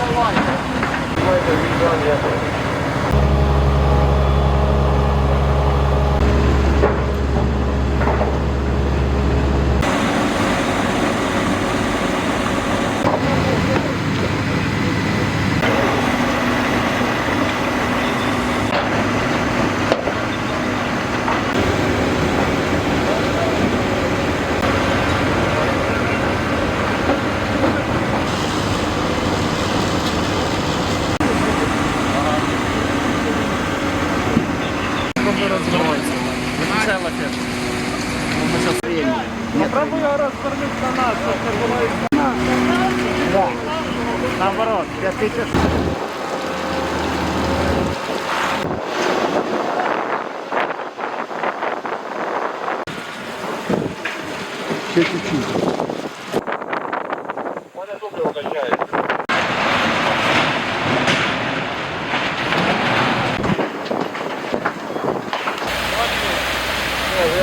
Давайте. Давайте, разбивается. Включай лафет. Он сейчас времени. Попробуй его развернуть на нас, чтобы Да. Наоборот, я тысяч. Все чуть-чуть. Поля топливо качает.